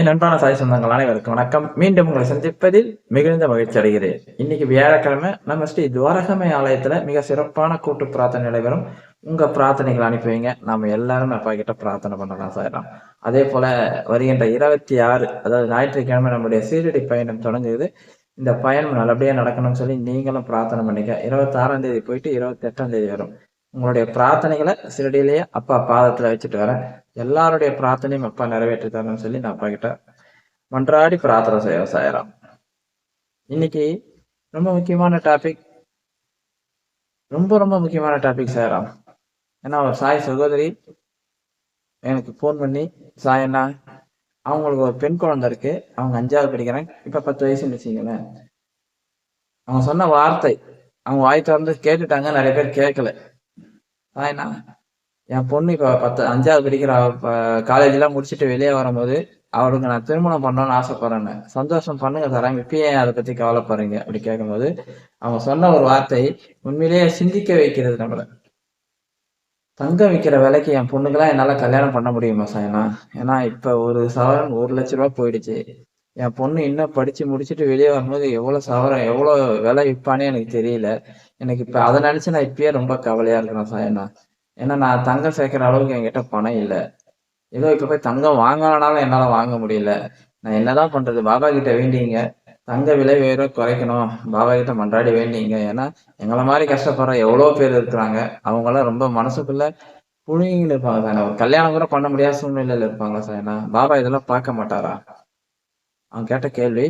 என் அன்பான சாய் சொந்தங்கள் அனைவருக்கும் வணக்கம். மீண்டும் உங்களை சந்திப்பதில் மிகுந்த மகிழ்ச்சி அடைகிறேன். இன்னைக்கு வியாழக்கிழமை நம்ம ஸ்ரீ துவாரகமை ஆலயத்துல மிக சிறப்பான கூட்டு பிரார்த்தனை நடைபெறும். உங்க பிரார்த்தனைகள் அனுப்பி வைங்க. நாம எல்லாரும் அப்பா கிட்ட பிரார்த்தனை பண்ணலாம் சாயலாம் அதே போல வருகின்ற இருபத்தி ஆறு அதாவது ஞாயிற்றுக்கிழமை நம்முடைய சீரடி பயணம் தொடங்குது. இந்த பயணம் நல்லபடியா நடக்கணும்னு சொல்லி நீங்களும் பிரார்த்தனை பண்ணிக்க. இருபத்தி ஆறாம் தேதி போயிட்டு இருபத்தி எட்டாம் தேதி வரும். உங்களுடைய பிரார்த்தனைகளை சிறடியிலேயே அப்பா பாதத்துல வச்சுட்டு வரேன். எல்லாருடைய பிரார்த்தனையும் அப்பா நிறைவேற்றி தரணும்னு சொல்லி நான் அப்பா கிட்ட மன்றாடி பிரார்த்தனை செய்ய சாயலாம் இன்னைக்கு ரொம்ப முக்கியமான டாபிக் ரொம்ப ரொம்ப முக்கியமான டாபிக் சாயலாம் ஏன்னா ஒரு சாய் சகோதரி எனக்கு ஃபோன் பண்ணி சாய் என்ன அவங்களுக்கு ஒரு பெண் குழந்தை இருக்கு. அவங்க அஞ்சாவது படிக்கிறாங்க. இப்ப பத்து வயசுன்னு வச்சுங்களேன் அவங்க சொன்ன வார்த்தை அவங்க வாய் திறந்து கேட்டுட்டாங்க. நிறைய பேர் கேட்கல. சாயண்ணா என் பொண்ணு இப்போ பத்து அஞ்சாவது படிக்கிற. காலேஜ் எல்லாம் முடிச்சுட்டு வெளியே வரும்போது அவளுக்கு நான் திருமணம் பண்ணணும்னு ஆசைப்படுறேன்னு சந்தோஷம் பண்ணுங்க தராங்க இப்பயே அதை பத்தி கவலைப்படுறீங்க? அப்படி கேட்கும்போது அவங்க சொன்ன ஒரு வார்த்தை உண்மையிலேயே சிந்திக்க வைக்கிறது நம்மளை. தங்கம் விற்கிற விலைக்கு என் பொண்ணுக்கெல்லாம் என்னால கல்யாணம் பண்ண முடியுமா சாயனா ஏன்னா இப்ப ஒரு சவரன் ஒரு லட்ச ரூபா போயிடுச்சு. என் பொண்ணு இன்னும் படிச்சு முடிச்சுட்டு வெளியே வரும்போது எவ்வளவு சவரம் எவ்வளவு விலை விற்பானே எனக்கு தெரியல. எனக்கு இப்போ அதை நினச்சி நான் இப்பயே ரொம்ப கவலையாக இருக்கிறேன் சாயனா. ஏன்னா நான் தங்கம் சேர்க்குற அளவுக்கு என்கிட்ட பணம் இல்லை. ஏதோ இப்போ போய் தங்கம் வாங்கலனாலும் என்னால் வாங்க முடியல. நான் என்னதான் பண்றது? பாபா கிட்ட வேண்டிங்க. தங்க விலை வேற குறைக்கணும். பாபா கிட்ட மன்றாடி வேண்டிங்க. ஏன்னா எங்களை மாதிரி கஷ்டப்படுற எவ்வளோ பேர் இருக்கிறாங்க. அவங்களாம் ரொம்ப மனசுக்குள்ள புழுங்கின்னு இருப்பாங்க சார் ஒரு கல்யாணம் கூட பண்ண முடியாத சூழ்நிலையில இருப்பாங்க சார் ஏன்னா பாபா இதெல்லாம் பார்க்க மாட்டாரா? அவன் கேட்ட கேள்வி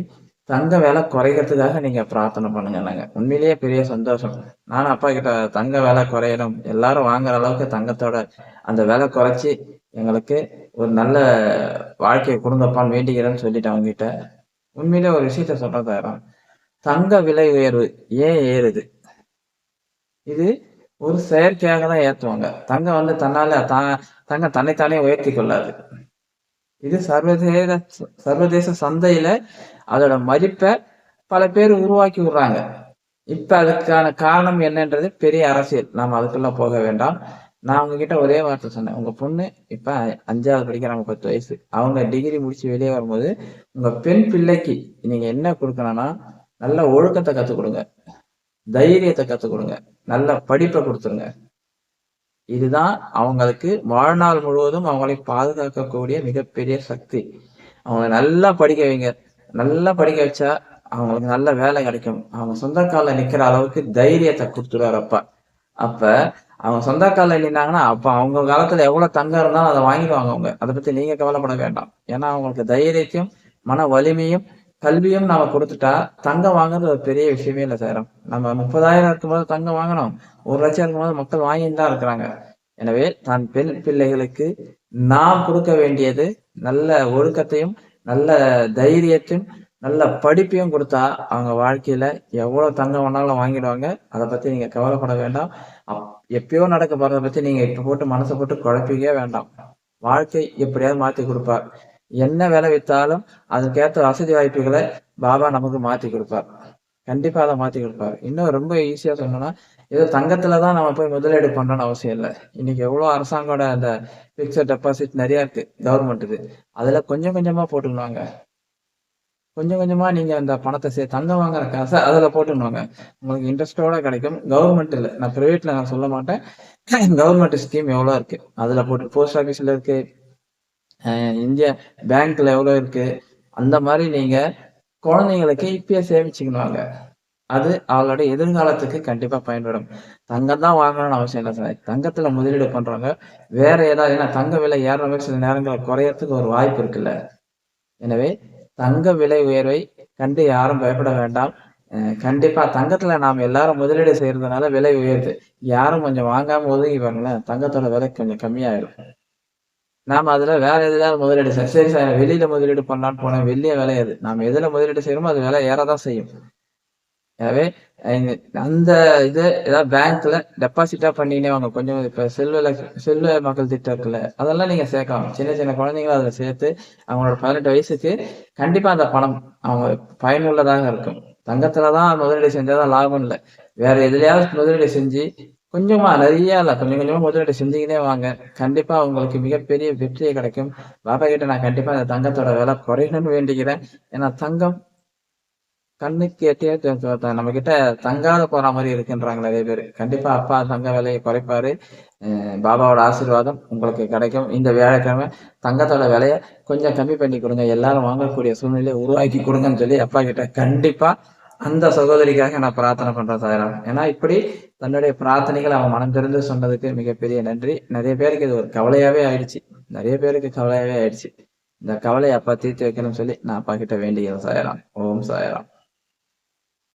தங்க விலை குறைகிறதுக்காக நீங்க பிரார்த்தனை பண்ணுங்க நாங்க உண்மையிலேயே பெரிய சந்தோஷம். நானும் அப்பா கிட்ட தங்க விலை குறையணும். எல்லாரும் வாங்குற அளவுக்கு தங்கத்தோட அந்த விலை குறைச்சி எங்களுக்கு ஒரு நல்ல வாழ்க்கையை கொடுங்கப்பான்னு வேண்டிக்கிறேன்னு சொல்லிட்டு அவங்க கிட்ட உண்மையிலே ஒரு விஷயத்த சொல்றதாயிரம் தங்க விலை உயர்வு ஏன் ஏறுது? இது ஒரு செயற்கையாக தான் ஏற்றுவாங்க தங்கம் வந்து தன்னால தான் தங்கம் தன்னைத்தானே உயர்த்தி கொள்ளாது. இது சர்வதேச சர்வதேச சந்தையில அதோட மதிப்பை பல பேர் உருவாக்கி விடுறாங்க. இப்ப அதுக்கான காரணம் என்னன்றது பெரிய அரசியல். நாம் அதுக்குள்ள போக வேண்டாம். நான் உங்ககிட்ட ஒரே வார்த்தை சொன்னேன். உங்க பொண்ணு இப்ப அஞ்சாவது படிக்கிறாங்க பத்து வயசு. அவங்க டிகிரி முடிச்சு வெளியே வரும்போது உங்க பெண் பிள்ளைக்கு நீங்க என்ன கொடுக்கணும்னா நல்ல ஒழுக்கத்தை கத்துக் கொடுங்க. தைரியத்தை கத்துக் கொடுங்க. நல்ல படிப்பை கொடுத்துருங்க. இதுதான் அவங்களுக்கு வாழ்நாள் முழுவதும் அவங்களை பாதுகாக்கக்கூடிய மிகப்பெரிய சக்தி. அவங்களை நல்லா படிக்க வைங்க. நல்லா படிக்க வச்சா அவங்களுக்கு நல்ல வேலை கிடைக்கும். அவங்க சொந்த காலில் நிக்கிற அளவுக்கு தைரியத்தை கொடுத்துருவாரு அப்பா. அப்ப அவங்க சொந்த காலில் நின்னாங்கன்னா அப்ப அவங்க காலத்துல எவ்வளவு தங்கம் இருந்தாலும் அதை வாங்கிடுவாங்க அவங்க. அதை பத்தி நீங்க கவலைப்பட வேண்டாம். ஏன்னா அவங்களுக்கு தைரியத்தையும் மன வலிமையும் கல்வியும் நாம கொடுத்துட்டா தங்கம் வாங்குறது ஒரு பெரிய விஷயமே இல்லை சார். நம்ம முப்பதாயிரம் இருக்கும்போது தங்கம் வாங்கணும். ஒரு லட்சம் இருக்கும்போது மக்கள் வாங்கிட்டு தான் இருக்கிறாங்க. எனவே தான் பெண் பிள்ளைகளுக்கு நாம் கொடுக்க வேண்டியது நல்ல ஒழுக்கத்தையும் நல்ல தைரியத்தையும் நல்ல படிப்பையும் கொடுத்தா அவங்க வாழ்க்கையில எவ்வளவு தங்கம் வேணாலும் வாங்கிடுவாங்க. அதை பத்தி நீங்க கவலைப்பட வேண்டாம். எப்பயோ நடக்க போறதை பத்தி நீங்க இப்ப போட்டு மனசை போட்டு குழப்பிக்கவே வேண்டாம். வாழ்க்கை எப்படியாவது மாத்தி கொடுப்பார். என்ன வேலை வித்தாலும் அதுக்கேற்ற வசதி வாய்ப்புகளை பாபா நமக்கு மாத்தி கொடுப்பார். கண்டிப்பா அதை மாத்தி கொடுப்பாரு. இன்னும் ரொம்ப ஈஸியா சொன்னோம்னா ஏதோ தங்கத்துலதான் நம்ம போய் முதலீடு பண்ணணும்னு அவசியம் இல்லை. இன்னைக்கு எவ்வளவு அரசாங்கோட அந்த பிக்சட் டெபாசிட் நிறைய இருக்கு கவர்மெண்ட்டுக்கு அதுல கொஞ்சம் கொஞ்சமா போட்டுக்கணுவாங்க. கொஞ்சம் கொஞ்சமா நீங்க அந்த பணத்தை சே தங்கம் வாங்குற காசை அதுல போட்டுக்கணுவாங்க. உங்களுக்கு இன்ட்ரெஸ்டோட கிடைக்கும். கவர்மெண்ட் இல்லை. நான் பிரைவேட்ல நான் சொல்ல மாட்டேன். கவர்மெண்ட் ஸ்கீம் எவ்வளவு இருக்கு? அதுல போட்டு போஸ்ட் ஆஃபீஸ்ல இருக்கு. இந்தியா பேங்க்ல எவ்வளோ இருக்கு? அந்த மாதிரி நீங்க குழந்தைங்களுக்கு இப்பயே சேமிச்சுக்கணுவாங்க. அது அவளோட எதிர்காலத்துக்கு கண்டிப்பா பயன்படும். தங்கம் தான் வாங்கணும்னு அவசியம் இல்லை சார். தங்கத்துல முதலீடு பண்றவங்க வேற ஏதாவது ஏன்னா தங்க விலை ஏற சில நேரங்களில் குறையறதுக்கு ஒரு வாய்ப்பு இருக்குல்ல. எனவே தங்க விலை உயர்வை கண்டு யாரும் பயப்பட வேண்டாம். கண்டிப்பா தங்கத்துல நாம் எல்லாரும் முதலீடு செய்யறதுனால விலை உயருது. யாரும் கொஞ்சம் வாங்காம ஒதுங்கி பாருங்களேன் தங்கத்தோட விலை கொஞ்சம் கம்மியாயிடும் நாம அதுல வேற எதுலாவது முதலீடு சரி சரி வெளியில முதலீடு பண்ணலான்னு வெளியே வெளிய விளையாது நாம எதுல முதலீடு செய்யறோமோ அது விலை ஏறதான் செய்யும். எனவே அந்த இது ஏதாவது பேங்க்ல டெபாசிட்டா பண்ணினே வாங்க. கொஞ்சம் இப்ப செல்வ செல்வ மக்கள் திட்டம் இருக்குல்ல அதெல்லாம் நீங்க சேர்க்கலாம். சின்ன சின்ன குழந்தைங்களும் அதுல சேர்த்து அவங்களோட பதினெட்டு வயசுக்கு கண்டிப்பா அந்த பணம் அவங்க பயனுள்ளதாக இருக்கும். தங்கத்துலதான் முதலீடு செஞ்சாதான் லாபம் இல்லை. வேற எதுலயாவது முதலீடு செஞ்சு கொஞ்சமா நிறைய இல்ல கொஞ்சம் கொஞ்சமா முதலீடு செஞ்சுக்கிட்டே வாங்க. கண்டிப்பா உங்களுக்கு மிகப்பெரிய வெற்றியை கிடைக்கும். பாபா கிட்ட நான் கண்டிப்பா அந்த தங்கத்தோட விலை குறையணும்னு வேண்டிக்கிறேன். ஏன்னா தங்கம் கண்ணுக்கு எட்டியே நம்ம கிட்ட தங்காத போற மாதிரி இருக்குன்றாங்க நிறைய பேர். கண்டிப்பா அப்பா தங்க விலையை குறைப்பாரு. பாபாவோட ஆசீர்வாதம் உங்களுக்கு கிடைக்கும். இந்த வியாழக்கிழமை தங்கத்தோட விலையை கொஞ்சம் கம்மி பண்ணி கொடுங்க. எல்லாரும் வாங்கக்கூடிய சூழ்நிலையை உருவாக்கி கொடுங்கன்னு சொல்லி அப்பா கிட்ட கண்டிப்பா அந்த சகோதரிக்காக நான் பிரார்த்தனை பண்றேன் சாயரா. ஏன்னா இப்படி தன்னுடைய பிரார்த்தனைகள் அவன் மனம் திறந்து சொன்னதுக்கு மிகப்பெரிய நன்றி. நிறைய பேருக்கு இது ஒரு கவலையாவே ஆயிடுச்சு. நிறைய பேருக்கு கவலையாவே ஆயிடுச்சு. இந்த கவலையை அப்பா தீர்த்து வைக்கணும்னு சொல்லி நான் அப்பா கிட்ட சாயராம் ஓம் சாயராம்